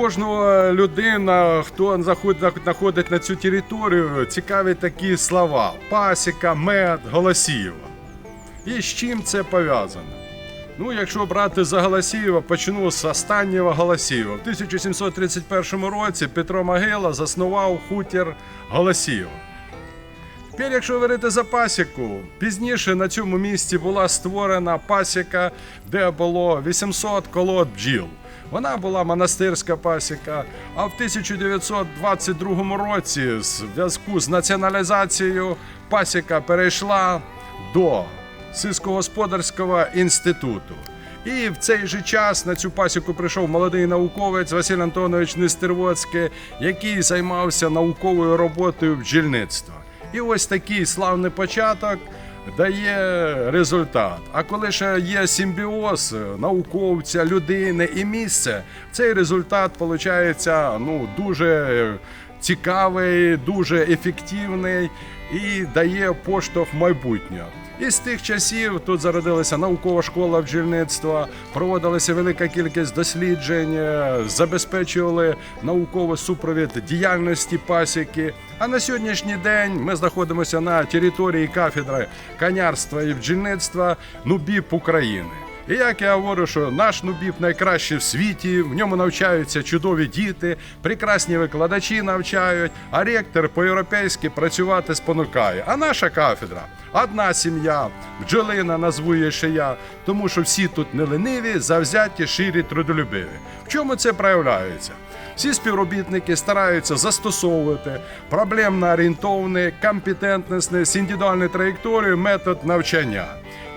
кожного людина, хто заходить, на цю територію, цікаві такі слова: пасіка, мед, голосіїва. І з чим це пов'язано? Ну, якщо брати за Голосієва, почну з останнього Голосієва. В 1731 році Петро Могила заснував хутір Голосієва. Тепер, якщо говорити за пасіку, пізніше на цьому місці була створена пасіка, де було 800 колод бджіл. Вона була монастирська пасіка. А в 1922 році, в зв'язку з націоналізацією, пасіка перейшла до сільськогосподарського інституту. І в цей же час на цю пасіку прийшов молодий науковець Василь Антонович Нестервоцький, який займався науковою роботою бджільництва. І ось такий славний початок дає результат. А коли ще є симбіоз науковця, людини і місця, цей результат виходить ну, дуже цікавий, дуже ефективний і дає поштовх майбутнього. І з тих часів тут зародилася наукова школа бджільництва, проводилася велика кількість досліджень, е, забезпечували науковий супровід діяльності пасіки. А на сьогоднішній день ми знаходимося на території кафедри конярства і бджільництва НУБІП України. І як я говорю, що наш Нубіп найкращий в світі, в ньому навчаються чудові діти, прекрасні викладачі навчають, а ректор по-європейськи працювати спонукає. А наша кафедра одна сім'я, бджолина назву її ще я, тому що всі тут не лениві, завзяті, ширі, трудолюбиві. В чому це проявляється? Всі співробітники стараються застосовувати проблемно орієнтовний, компетентностний, з індивідуальною траєкторією метод навчання.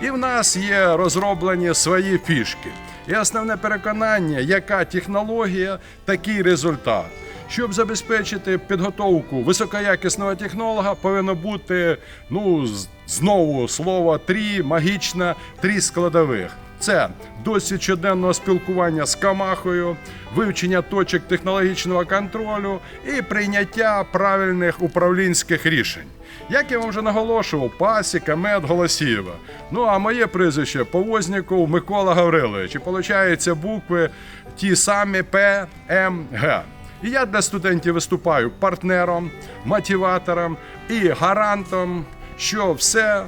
І в нас є розроблені свої фішки. І основне переконання, яка технологія, такий результат. Щоб забезпечити підготовку високоякісного технолога, повинно бути ну знову слово три, магічна, три складових. Це досвід щоденного спілкування з камахою, вивчення точок технологічного контролю і прийняття правильних управлінських рішень. Як я вам вже наголошував, пасіка, мед, Голосієва. Ну а моє прізвище Повозніков Микола Гаврилович. І виходить букви ті самі П, М, Г. І я для студентів виступаю партнером, мотиватором і гарантом, що все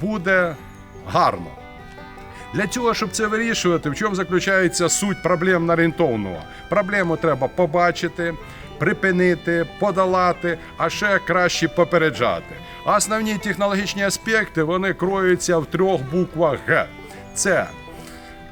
буде гарно. Для цього, щоб це вирішувати, в чому заключається суть проблем орієнтовного. Проблему треба побачити, припинити, подолати, а ще краще попереджати. Основні технологічні аспекти вони кроються в трьох буквах Г. Це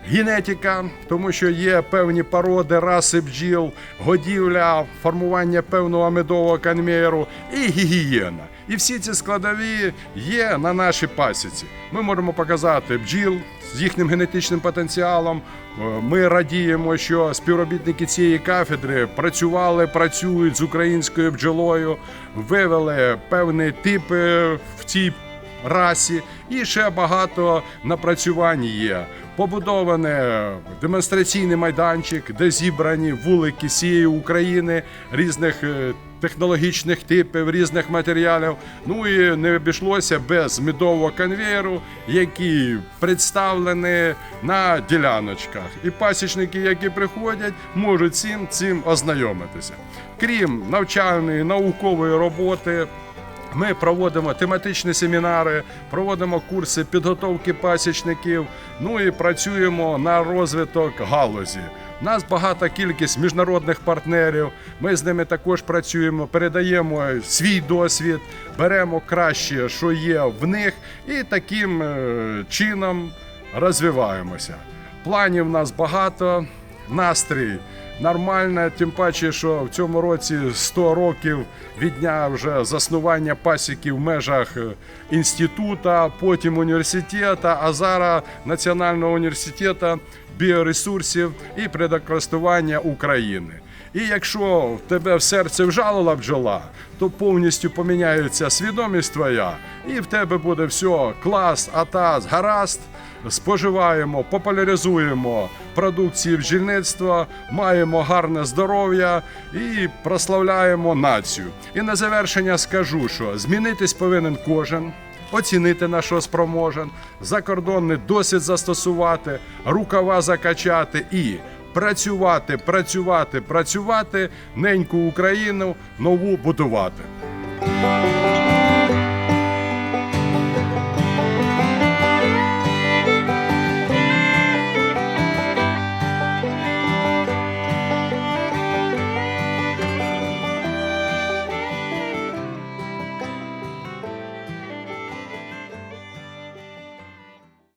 генетика, тому що є певні породи, раси бджіл, годівля, формування певного медового конвейеру і гігієна. І всі ці складові є на нашій пасіці. Ми можемо показати бджіл з їхнім генетичним потенціалом. Е, Ми радіємо, що співробітники цієї кафедри працювали, працюють з українською бджолою, вивели певні типи в цій расі, і ще багато напрацювань є. Побудований демонстраційний майданчик, де зібрані вулики з цієї України різних е, технологічних типів, різних матеріалів. Ну і не обійшлося без медового конвейеру, який представлений на діляночках. І пасічники, які приходять, можуть цим цим ознайомитися. Крім навчальної наукової роботи. Ми проводимо тематичні семінари, проводимо курси підготовки пасічників. Ну і працюємо на розвиток галузі. У нас багата кількість міжнародних партнерів. Ми з ними також працюємо, передаємо свій досвід, беремо краще, що є в них, і таким е, чином розвиваємося. Планів в нас багато, настрій нормально, тим паче, що в цьому році 100 років від дня вже заснування пасіки в межах е, інститута, потім університету, а зараз Національного університету біоресурсів і природокористування України. І якщо в тебе в серце вжалила бджола, то повністю поміняється свідомість твоя, і в тебе буде все клас, атас, гаразд. Споживаємо, популяризуємо продукції бджільництва, маємо гарне здоров'я і прославляємо націю. І на завершення скажу, що змінитись повинен кожен. Оцінити на що спроможен, закордонний досвід застосувати, рукава закачати і працювати, працювати, працювати, неньку Україну нову будувати.